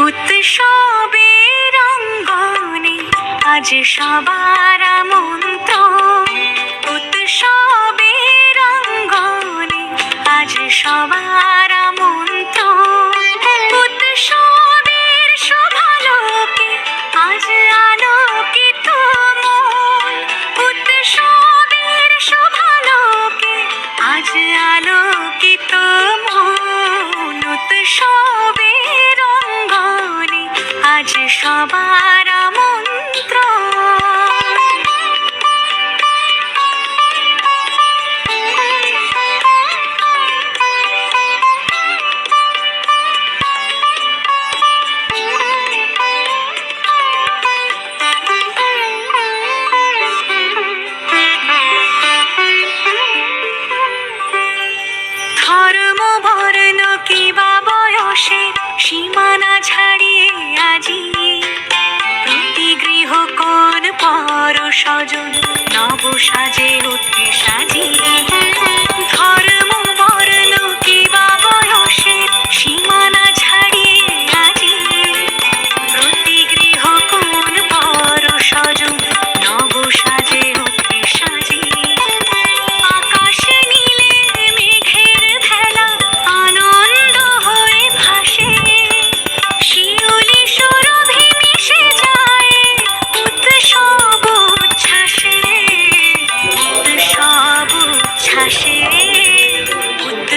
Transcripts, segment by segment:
উৎসবে রঙ্গনে আজ সবার আমন্ত্রণ। ধর্ম বর্ণ কিবা বয়সে সীমানা ছাড়িয়ে আজি। প্রতি গৃহ কোন পর সজন নব সাজে উদ্দেশ্য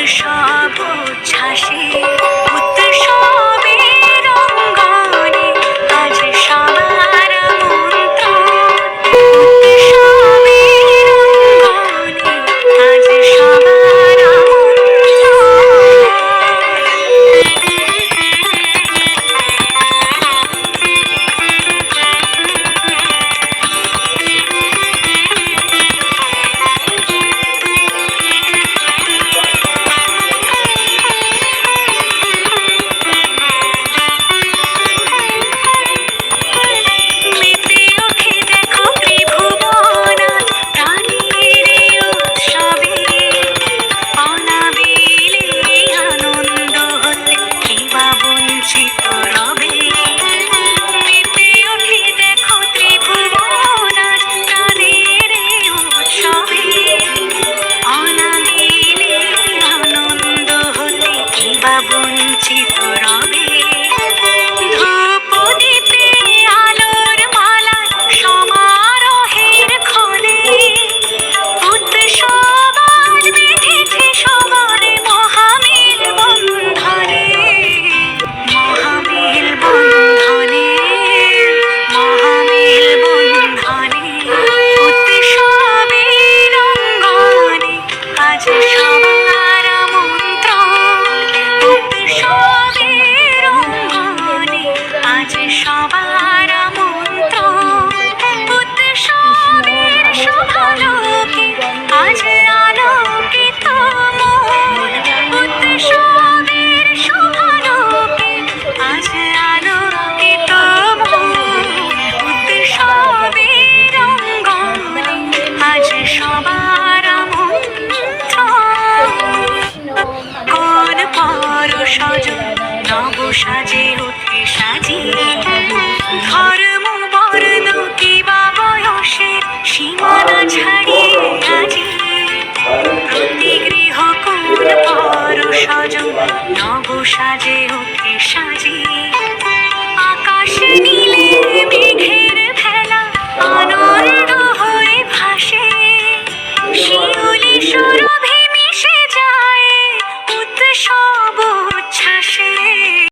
সব ছাসি